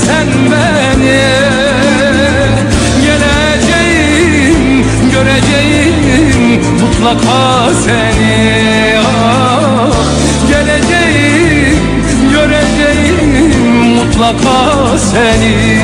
Üzmesen beni Geleceğim Göreceğim Mutlaka seni. Ah, Geleceğim Göreceğim Mutlaka seni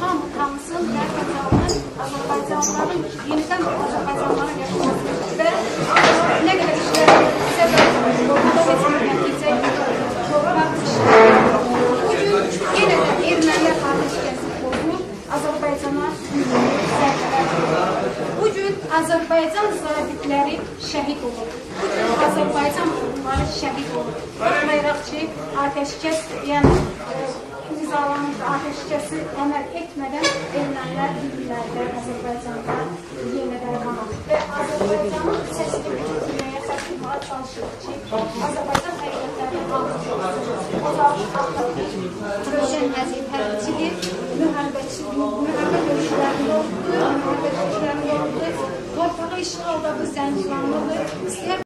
tam tanısın və Qazaxın, Azərbaycanlıların yenidən Azərbaycanlılara yaşaması və nə qədər işlər sizə də burada heç bir nəticə yoxlar Bugün ermənilər kardeşkəsi pozulub, Azərbaycana zərbələr vurulub. Bugün Azərbaycan zabitləri şəhid olub. Bugün Azərbaycan qulları şəhid olub. Baxmayaraq ki, ateşkəs imzalanmış ateşkəsi əməl etmədən ermənilər illərdə Azərbaycanda yenidən qalıb. Və Azərbaycanın səsini bitirməyə çatdırmağa çalışır ki, Azərbaycan həqiqətlərini hamısı olsun. O zaman Röşən Əziz hərbçidir, müharibəçi, müharibə döyüşlərində oldu, müharibə döyüşlərində oldu. Torpağı işğalda bu. İstəyər